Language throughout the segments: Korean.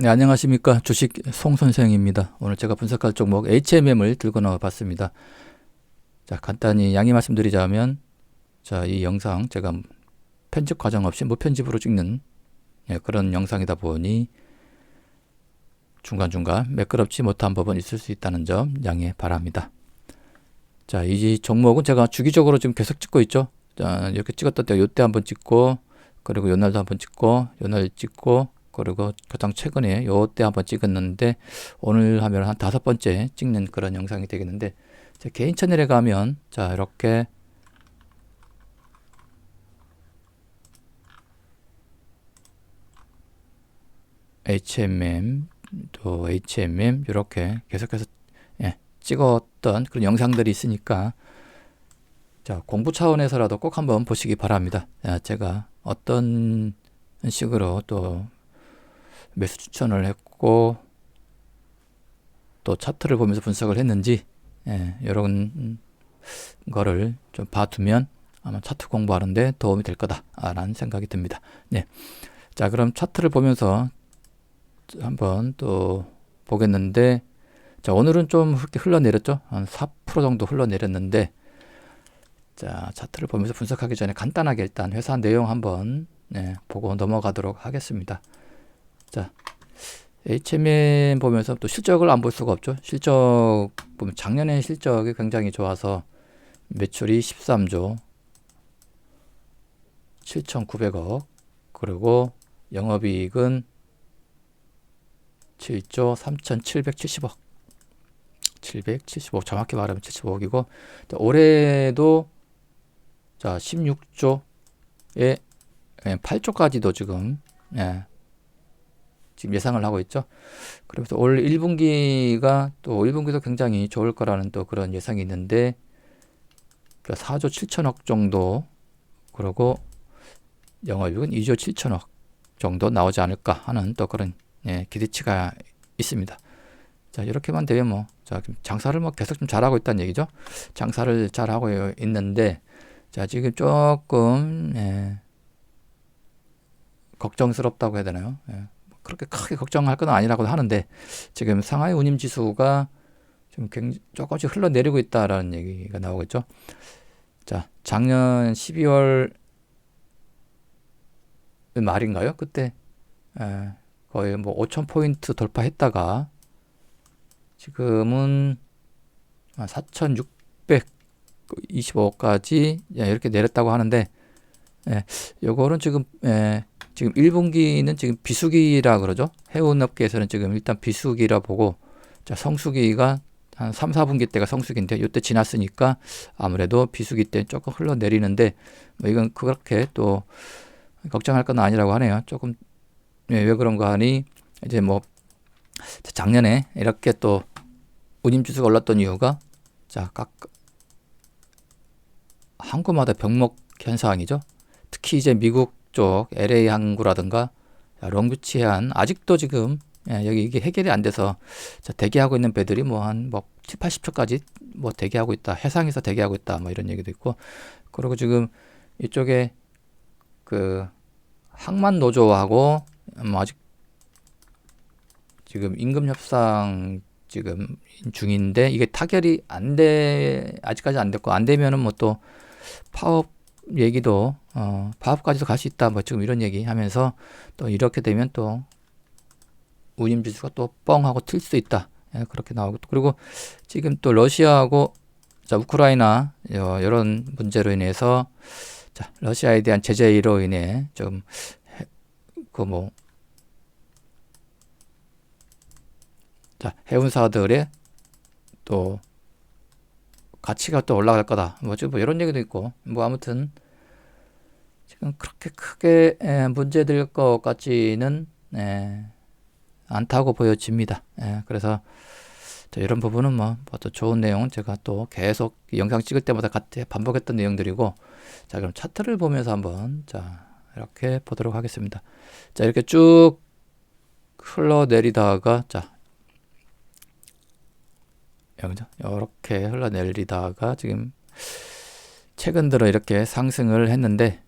네, 안녕하십니까. 주식 송 선생입니다. 오늘 제가 분석할 종목 HMM을 들고 나와 봤습니다. 자, 간단히 양해 말씀드리자면, 자, 이 영상 제가 편집 과정 없이 무편집으로 찍는 예, 그런 영상이다 보니 중간중간 매끄럽지 못한 부분 있을 수 있다는 점 양해 바랍니다. 자, 이 종목은 제가 주기적으로 지금 계속 찍고 있죠. 자, 이렇게 찍었던 때 요때 한번 찍고, 그리고 요날도 한번 찍고, 요날 찍고, 그리고 가장 최근에 요때 한번 찍었는데 오늘 하면 한 다섯 번째 찍는 그런 영상이 되겠는데 제 개인 채널에 가면 자 이렇게 HMM 또 HMM 이렇게 계속해서 예, 찍었던 그런 영상들이 있으니까 자 공부 차원에서라도 꼭 한번 보시기 바랍니다. 야, 제가 어떤 식으로 또 매수 추천을 했고 또 차트를 보면서 분석을 했는지 예, 이런 거를 좀 봐두면 아마 차트 공부하는데 도움이 될 거다라는 생각이 듭니다. 네. 자, 그럼 차트를 보면서 한번 또 보겠는데 자, 오늘은 좀 흘러내렸죠. 한 4% 정도 흘러내렸는데 자, 차트를 보면서 분석하기 전에 간단하게 일단 회사 내용 한번 네, 보고 넘어가도록 하겠습니다. 자, HMM 보면서 또 실적을 안 볼 수가 없죠. 실적 보면 작년에 실적이 굉장히 좋아서 매출이 13조 7,900억 그리고 영업이익은 7조 3,770억 775 정확히 말하면 75억이고 올해도 자 16조에 8조까지도 지금 예, 지금 예상을 하고 있죠. 그래서 올 1분기가 또 1분기도 굉장히 좋을 거라는 또 그런 예상이 있는데 4조 7천억 정도 그리고 영업이익은 2조 7천억 정도 나오지 않을까 하는 또 그런 예, 기대치가 있습니다. 자 이렇게만 되면 뭐 자, 장사를 뭐 계속 좀 잘하고 있다는 얘기죠. 장사를 잘하고 있는데 자 지금 조금 예, 걱정스럽다고 해야 되나요? 예. 그렇게 크게 걱정할 건 아니라고 하는데 지금 상하이 운임 지수가 좀 굉장히 조금씩 흘러내리고 있다라는 얘기가 나오겠죠. 자, 작년 12월 말인가요? 그때 에, 거의 뭐 5천 포인트 돌파했다가 지금은 4,625까지 이렇게 내렸다고 하는데 예, 요거는 지금 예, 지금 1분기는 지금 비수기라 그러죠. 해운업계에서는 지금 일단 비수기라 보고 자, 성수기가 한 3, 4분기 때가 성수기인데 이때 지났으니까 아무래도 비수기 때 조금 흘러내리는데 뭐 이건 그렇게 또 걱정할 건 아니라고 하네요. 조금 예, 왜 그런가 하니 이제 뭐 작년에 이렇게 또 운임지수가 올랐던 이유가 자, 각 항구마다 병목 현상이죠. 특히 이제 미국 쪽 LA 항구라든가 롱비치 해안 아직도 지금 예, 여기 이게 해결이 안 돼서 대기하고 있는 배들이 뭐 한뭐 뭐 7, 80초까지 뭐 대기하고 있다. 해상에서 대기하고 있다. 뭐 이런 얘기도 있고. 그리고 지금 이쪽에 그 항만 노조하고 뭐 아직 지금 임금 협상 지금 중인데 이게 타결이 안 돼 아직까지 안 됐고 안 되면은 뭐 또 파업 얘기도 어, 파업까지도 갈 수 있다. 뭐 지금 이런 얘기 하면서 또 이렇게 되면 또 운임 지수가 또 뻥하고 튈 수 있다. 예, 그렇게 나오고 그리고 지금 또 러시아하고 자 우크라이나 어, 이런 문제로 인해서 자 러시아에 대한 제재로 인해 좀 그 뭐 자 해운사들의 또 가치가 또 올라갈 거다. 뭐, 뭐 이런 얘기도 있고, 뭐 아무튼 지금 그렇게 크게 에, 문제될 것 같지는 에, 않다고 보여집니다. 에, 그래서 이런 부분은 뭐, 또 좋은 내용은 제가 또 계속 영상 찍을 때마다 같이 반복했던 내용들이고, 자 그럼 차트를 보면서 한번 자 이렇게 보도록 하겠습니다. 자 이렇게 쭉 흘러내리다가 자 그죠? 이렇게 흘러내리다가 지금 최근 들어 이렇게 상승을 했는데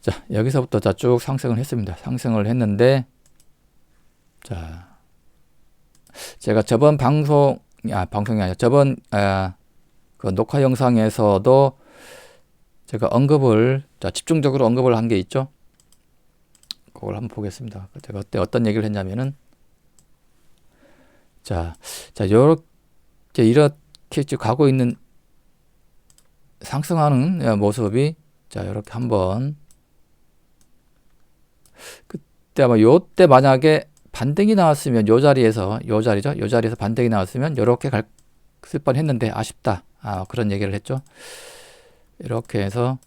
자, 여기서부터 자, 쭉 상승을 했습니다. 상승을 했는데, 자, 제가 저번 방송, 아, 방송이 아니라 저번, 아, 그 녹화 영상에서도 제가 언급을, 자, 집중적으로 언급을 한 게 있죠. 그걸 한번 보겠습니다. 제가 그때 어떤 얘기를 했냐면은, 자, 자, 요렇게, 이렇게 쭉 가고 있는 상승하는 모습이, 자, 이렇게 한번 그때 아마 요때 만약에 반등이 나왔으면 요 자리에서 요 자리죠. 요 자리에서 반등이 나왔으면 요렇게 갔을 뻔했는데 아쉽다. 아 그런 얘기를 했죠. 이렇게 해서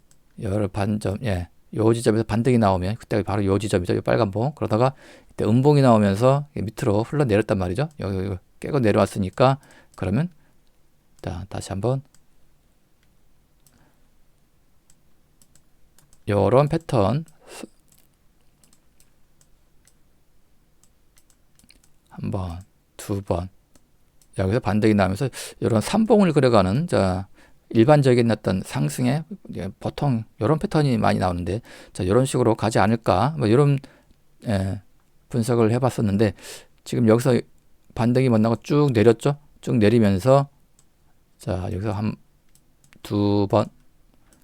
열 반점 예. 요 지점에서 반등이 나오면 그때 바로 요 지점이죠. 요 빨간 봉. 그러다가 이때 음봉이 나오면서 밑으로 흘러내렸단 말이죠. 여기, 여기 깨고 내려왔으니까 그러면 자, 다시 한번 요런 패턴 한 번, 두 번. 여기서 반등이 나면서 이런 삼봉을 그려가는 자 일반적인 어떤 상승에 보통 이런 패턴이 많이 나오는데 자 이런 식으로 가지 않을까? 뭐 이런 예, 분석을 해봤었는데 지금 여기서 반등이 못 나고 쭉 내렸죠? 쭉 내리면서 자 여기서 한 두 번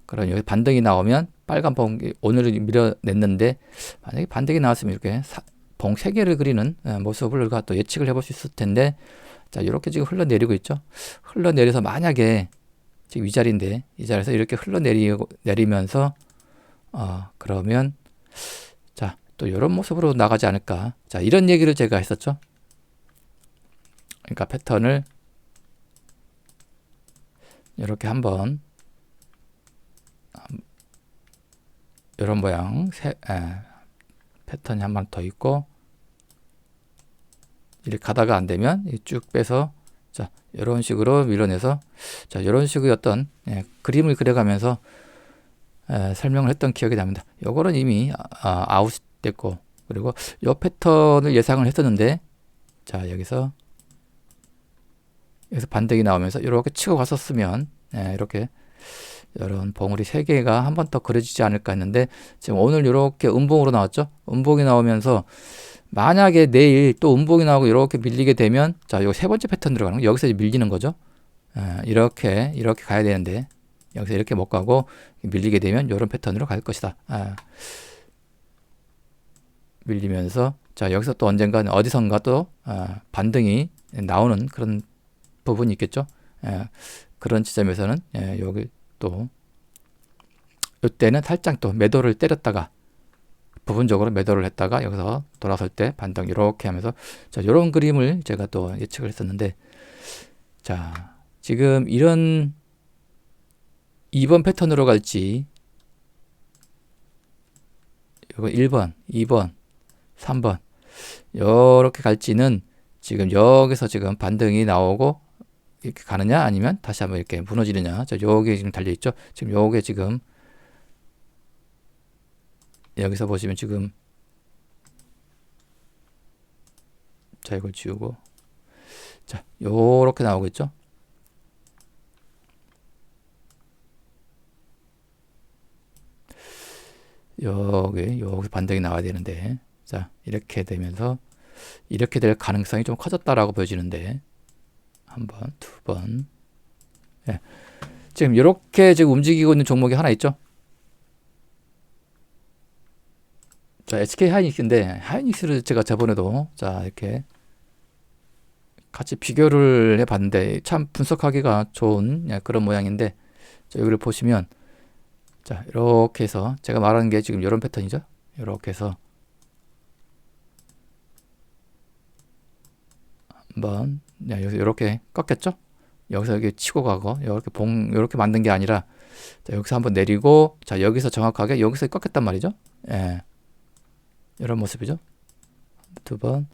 그럼 여기 반등이 나오면 빨간 봉이 오늘 밀어냈는데 만약에 반등이 나왔으면 이렇게 사, 봉 3개를 그리는 예, 모습을 우리가 또 예측을 해볼 수 있을 텐데 자 이렇게 지금 흘러내리고 있죠? 흘러내려서 만약에 지금 이 자리인데 이 자리에서 이렇게 흘러내리고 내리면서 어 그러면 자 또 이런 모습으로 나가지 않을까? 자 이런 얘기를 제가 했었죠. 그러니까 패턴을 이렇게 한번 이런 모양 세, 에, 패턴이 한 번 더 있고 이렇게 가다가 안 되면 쭉 빼서 자 이런 식으로 밀어내서 자 이런 식의 어떤 예, 그림을 그려가면서 에, 설명을 했던 기억이 납니다. 요거는 이미 아, 아웃 됐고 그리고 요 패턴을 예상을 했었는데 자 여기서 여기서 반등이 나오면서 이렇게 치고 갔었으면 예, 이렇게 이런 봉우리 세 개가 한 번 더 그려지지 않을까 했는데 지금 오늘 이렇게 음봉으로 나왔죠. 음봉이 나오면서 만약에 내일 또 음봉이 나오고 이렇게 밀리게 되면 자, 이거 세 번째 패턴 들어가는 거 여기서 밀리는 거죠. 아, 이렇게 이렇게 가야 되는데 여기서 이렇게 못 가고 밀리게 되면 이런 패턴으로 갈 것이다. 아, 밀리면서 자 여기서 또 언젠가는 어디선가 또 아, 반등이 나오는 그런 부분이 있겠죠. 예, 그런 지점에서는 예, 여기 또 이때는 살짝 또 매도를 때렸다가 부분적으로 매도를 했다가 여기서 돌아설 때 반등 이렇게 하면서 자 이런 그림을 제가 또 예측을 했었는데 자 지금 이런 2번 패턴으로 갈지 이거 1번, 2번, 3번 이렇게 갈지는 지금 여기서 지금 반등이 나오고 이렇게 가느냐 아니면 다시 한번 이렇게 무너지느냐. 자 요게 지금 달려 있죠? 지금 요게 지금 여기서 보시면 지금 자 이걸 지우고. 자 요렇게 나오겠죠? 여기 여기 반등이 나와야 되는데. 자 이렇게 되면서 이렇게 될 가능성이 좀 커졌다라고 보여지는데 한 번, 두 번. 예. 지금 이렇게 지금 움직이고 있는 종목이 하나 있죠. 자, SK 하이닉스인데 하이닉스를 제가 저번에도 자 이렇게 같이 비교를 해 봤는데 참 분석하기가 좋은 예, 그런 모양인데 자, 여기를 보시면 자 이렇게 해서 제가 말하는 게 지금 이런 패턴이죠. 이렇게 해서 한번 네, 여기서 이렇게 꺾였죠? 여기서 여기 치고 가고 이렇게 봉 이렇게 만든 게 아니라 자, 여기서 한번 내리고 자 여기서 정확하게 여기서 꺾였단 말이죠. 예. 이런 모습이죠. 두 번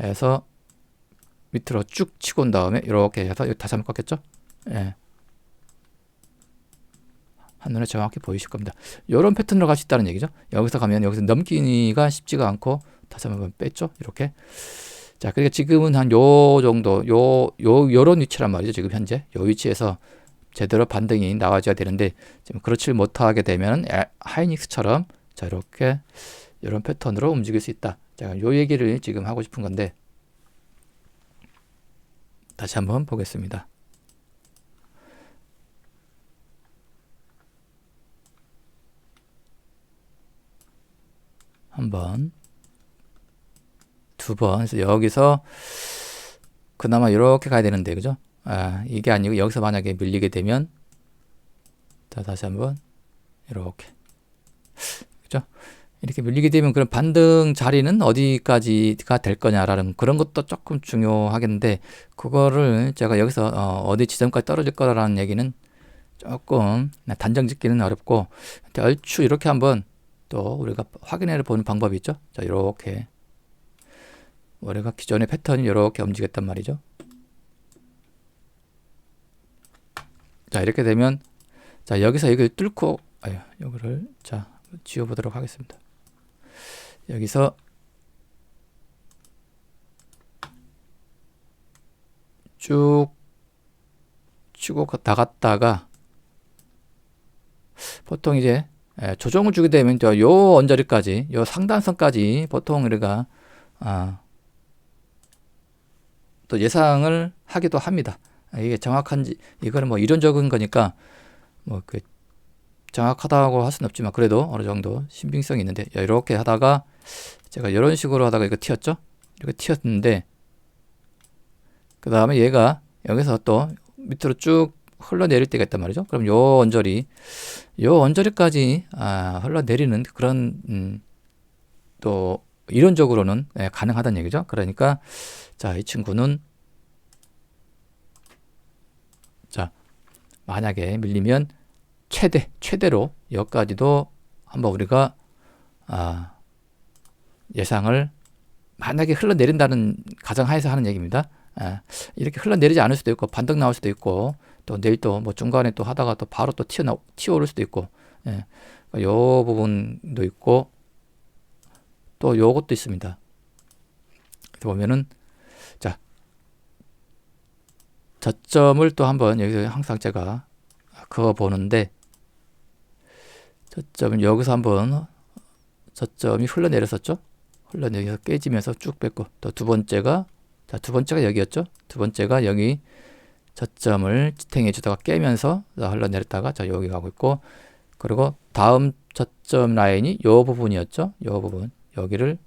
해서 밑으로 쭉 치고 온 다음에 이렇게 해서 다시 한번 꺾였죠. 예. 한눈에 정확히 보이실 겁니다. 이런 패턴으로 갈 수 있다는 얘기죠. 여기서 가면 여기서 넘기기가 쉽지가 않고 다시 한번 뺐죠. 이렇게. 자, 그러니까 지금은 한 요 정도, 요, 요, 요런 위치란 말이죠. 지금 현재. 요 위치에서 제대로 반등이 나와줘야 되는데 지금 그렇지 못하게 되면 에- 하이닉스처럼 자 이렇게 이런 패턴으로 움직일 수 있다. 제가 요 얘기를 지금 하고 싶은 건데 다시 한번 보겠습니다. 한 번, 두 번. 그래서 여기서 그나마 이렇게 가야 되는데, 그죠? 아, 이게 아니고 여기서 만약에 밀리게 되면 자, 다시 한번 이렇게. 그죠? 이렇게 밀리게 되면 그런 반등 자리는 어디까지가 될 거냐라는 그런 것도 조금 중요하겠는데 그거를 제가 여기서 어, 디 지점까지 떨어질 거라는 얘기는 조금 단정 짓기는 어렵고 얼추 이렇게 한번 또 우리가 확인해 보는 방법이 있죠. 자, 이렇게 우리가 기존의 패턴이 이렇게 움직였단 말이죠. 자, 이렇게 되면 자, 여기서 이걸 뚫고 아유, 여기를 자, 지워 보도록 하겠습니다. 여기서 쭉 치고 나갔다가 보통 이제 예, 조정을 주게 되면 저요 언저리까지 요 상단선까지 보통 우리가 아, 또 예상을 하기도 합니다. 아, 이게 정확한지 이거는 뭐 이론적인 거니까 뭐 그 정확하다고 할 수는 없지만 그래도 어느 정도 신빙성이 있는데 이렇게 하다가 제가 이런 식으로 하다가 이거 튀었죠? 이렇게 튀었는데 그 다음에 얘가 여기서 또 밑으로 쭉 흘러내릴 때가 있단 말이죠. 그럼 요 언저리, 요 언저리까지 아, 흘러내리는 그런 음, 또 이론적으로는 예, 가능하다는 얘기죠. 그러니까 자, 이 친구는 자, 만약에 밀리면 최대 최대로 여기까지도 한번 우리가 아, 예상을 만약에 흘러내린다는 가정하에서 하는 얘기입니다. 아, 이렇게 흘러내리지 않을 수도 있고 반등 나올 수도 있고 또 내일 또 뭐 중간에 또 하다가 또 바로 또 튀어 튀어오를 수도 있고 예. 요 부분도 있고 또 요것도 있습니다. 보면은 자 저점을 또 한번 여기서 항상 제가 그어 보는데 저점은 여기서 한번 저점이 흘러내렸었죠. 흘러내려서 깨지면서 쭉 뺐고 또 두 번째가 자, 두 번째가 여기였죠. 두 번째가 여기 저점을 지탱해 주다가 깨면서 흘러내렸다가 자, 여기 가고 있고 그리고 다음 저점 라인이 요 부분이었죠. 요 부분. 여기를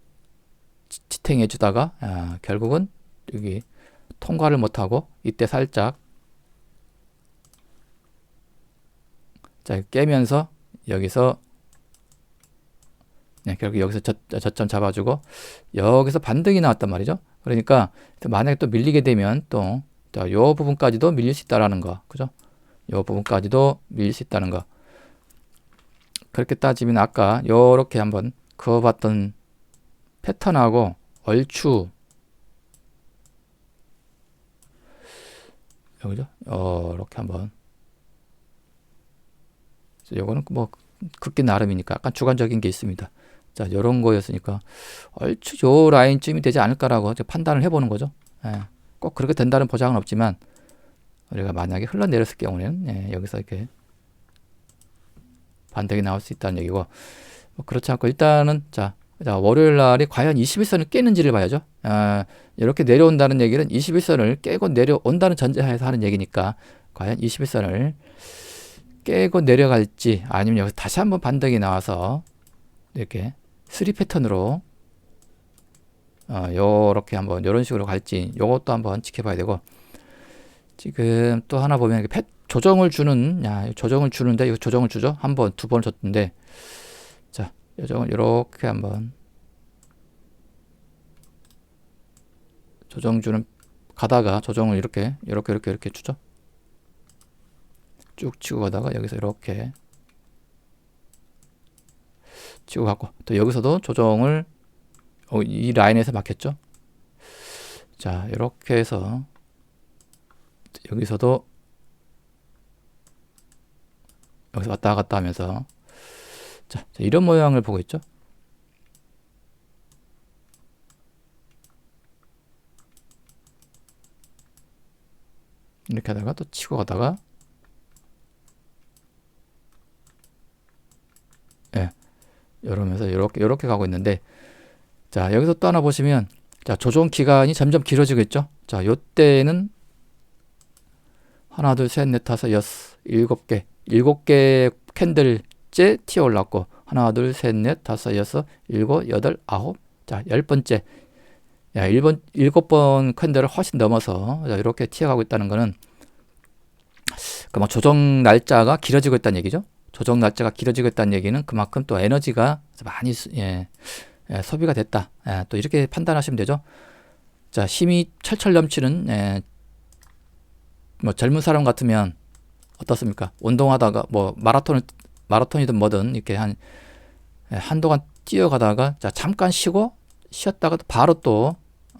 지탱해 주다가 아, 결국은 여기 통과를 못 하고 이때 살짝 자, 깨면서 여기서 네, 결국 여기서 저, 저점 잡아주고 여기서 반등이 나왔단 말이죠. 그러니까 만약에 또 밀리게 되면 또요 부분까지도 밀릴 수 있다라는 거, 그죠? 요 부분까지도 밀릴 수 있다는 거. 그렇게 따지면 아까 요렇게 한번 그어봤던 패턴하고 얼추 여기죠? 요렇게 한번 요거는 뭐 긋기 나름이니까 약간 주관적인 게 있습니다. 자, 이런 거였으니까 얼추 요 라인쯤이 되지 않을까라고 판단을 해보는 거죠. 예, 꼭 그렇게 된다는 보장은 없지만 우리가 만약에 흘러내렸을 경우에는 예, 여기서 이렇게 반등이 나올 수 있다는 얘기고 뭐 그렇지 않고 일단은 자, 자 월요일 날이 과연 21선을 깨는지를 봐야죠. 아, 이렇게 내려온다는 얘기는 21선을 깨고 내려온다는 전제하에서 하는 얘기니까 과연 21선을 깨고 내려갈지 아니면 여기서 다시 한번 반등이 나와서 이렇게 3 패턴으로 어, 요렇게 한번 요런 식으로 갈지 요것도 한번 지켜봐야 되고 지금 또 하나 보면 패, 조정을 주는 야 조정을 주는데 이거 조정을 주죠 한 번 두 번 줬는데 자 요정을 이렇게 한번 조정 주는 가다가 조정을 이렇게 이렇게 이렇게 이렇게 주죠 쭉 치고 가다가 여기서 이렇게 치고 갔고 또 여기서도 조정을 어, 이 라인에서 막혔죠. 자 이렇게 해서 여기서도 여기서 왔다 갔다 하면서 자, 이런 모양을 보고 있죠. 이렇게 하다가 또 치고 가다가 예, 이러면서 이렇게 이렇게 가고 있는데 자 여기서 또 하나 보시면 자 조정 기간이 점점 길어지고 있죠. 자 요때는 하나 둘 셋 넷 다섯 여섯 일곱 개 일곱 개 캔들 째 튀어 올랐고 하나 둘 셋 넷 다섯 여섯 일곱 여덟 아홉 자 열 번째 야 일번 일곱 번 캔들을 훨씬 넘어서 자, 이렇게 튀어가고 있다는 거는 그뭐 조정 날짜가 길어지고 있다는 얘기죠. 조정 날짜가 길어지고 있다는 얘기는 그만큼 또 에너지가 많이 수- 예, 예, 소비가 됐다. 예, 또 이렇게 판단하시면 되죠. 자, 힘이 철철 넘치는 예, 뭐 젊은 사람 같으면 어떻습니까? 운동하다가 뭐 마라톤을 마라톤이든 뭐든 이렇게 한 예, 한동안 뛰어가다가 자 잠깐 쉬고 쉬었다가 또 바로 또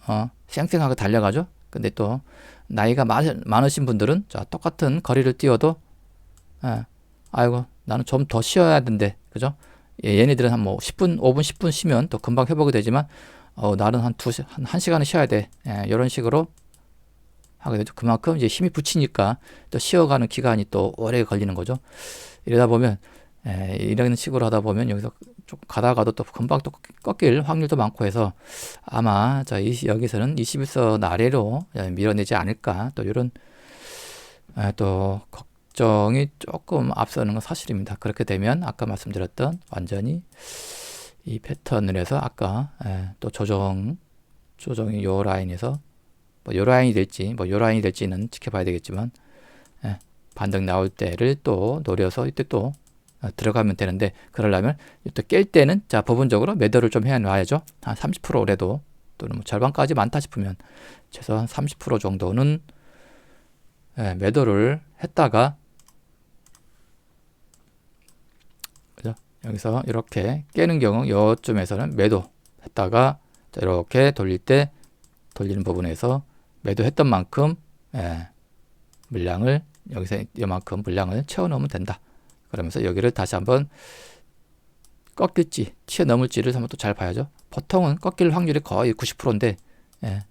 어, 쌩쌩하게 달려가죠. 근데 또 나이가 많, 많으신 분들은 자 똑같은 거리를 뛰어도 예, 아이고 나는 좀 더 쉬어야 된대. 그죠? 예, 얘네들은 한 뭐 10분 5분 10분 쉬면 또 금방 회복이 되지만 어, 나는 한두한 한 시간은 쉬어야 돼. 예, 이런 식으로 하게 되죠. 그만큼 이제 힘이 붙이니까 또 쉬어가는 기간이 또 오래 걸리는 거죠. 이러다 보면 예, 이런 식으로 하다 보면 여기서 조금 가다가도 또 금방 또 꺾일 확률도 많고 해서 아마 자 이, 여기서는 21선 아래로 예, 밀어내지 않을까 또 이런 예, 또 걱정이 조금 앞서는 건 사실입니다. 그렇게 되면 아까 말씀드렸던 완전히 이 패턴을 해서 아까 예, 또 조정 조정이 요 라인에서 뭐요 라인이 될지 뭐요 라인이 될지는 지켜봐야 되겠지만 예, 반등 나올 때를 또 노려서 이때 또 어, 들어가면 되는데 그러려면 또 깰 때는 자 부분적으로 매도를 좀 해놔야죠. 한 30%라도 또는 뭐 절반까지 많다 싶으면 최소한 30% 정도는 예, 매도를 했다가 그죠? 여기서 이렇게 깨는 경우 요쯤에서는 매도 했다가 자, 이렇게 돌릴 때 돌리는 부분에서 매도했던 만큼 예, 물량을 여기서 이만큼 물량을 채워 넣으면 된다. 그러면서 여기를 다시 한번 꺾일지 튀어넘을지를 한번 또 잘 봐야죠. 보통은 꺾일 확률이 거의 90%인데 예.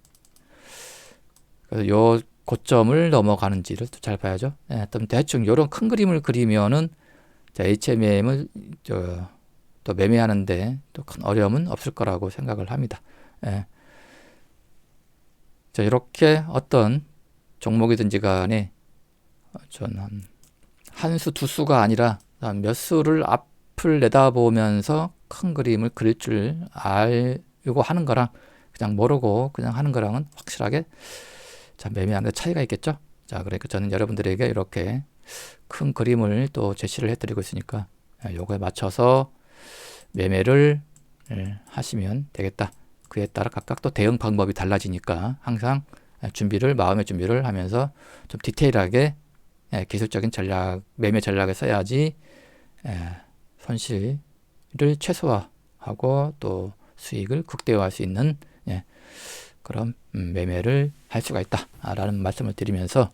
그래서 요 고점을 넘어가는지를 또 잘 봐야죠. 예, 좀 대충 요런 큰 그림을 그리면은 자, HMM을 저, 또 매매하는데 또 큰 어려움은 없을 거라고 생각을 합니다. 예. 자, 이렇게 어떤 종목이든지 간에 전 한한 수, 두 수가 아니라 한몇 수를 앞을 내다보면서 큰 그림을 그릴 줄 알고 하는 거랑 그냥 모르고 그냥 하는 거랑은 확실하게 자, 매매하는 데 차이가 있겠죠? 자, 그러니까 저는 여러분들에게 이렇게 큰 그림을 또 제시를 해드리고 있으니까 예, 요거에 맞춰서 매매를 예, 하시면 되겠다. 그에 따라 각각 또 대응 방법이 달라지니까 항상 예, 준비를 마음의 준비를 하면서 좀 디테일하게 예, 기술적인 전략, 매매 전략을 써야지 예, 손실을 최소화하고 또 수익을 극대화할 수 있는 예, 그런 음, 매매를 할 수가 있다라는 말씀을 드리면서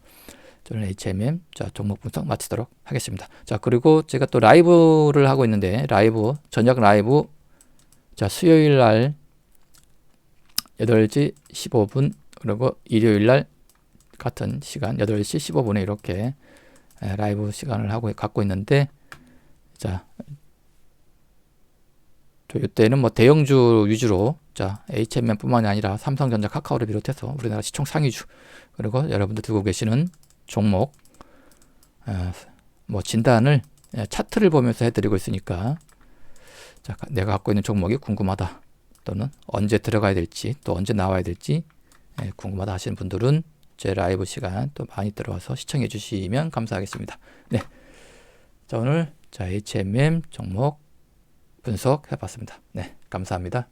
저는 HMM 자 종목 분석 마치도록 하겠습니다. 자 그리고 제가 또 라이브를 하고 있는데 라이브 저녁 라이브 자 수요일 날 8시 15분 그리고 일요일 날 같은 시간 8시 15분에 이렇게 에, 라이브 시간을 하고 갖고 있는데 자 저 이때는 뭐 대형주 위주로 자 HMM뿐만이 아니라 삼성전자, 카카오를 비롯해서 우리나라 시총 상위주 그리고 여러분들 들고 계시는 종목 에, 뭐 진단을 에, 차트를 보면서 해드리고 있으니까 자 내가 갖고 있는 종목이 궁금하다. 또는 언제 들어가야 될지 또 언제 나와야 될지 에, 궁금하다 하시는 분들은 제 라이브 시간 또 많이 들어와서 시청해 주시면 감사하겠습니다. 네. 자, 오늘 자, HMM 종목 분석해 봤습니다. 네. 감사합니다.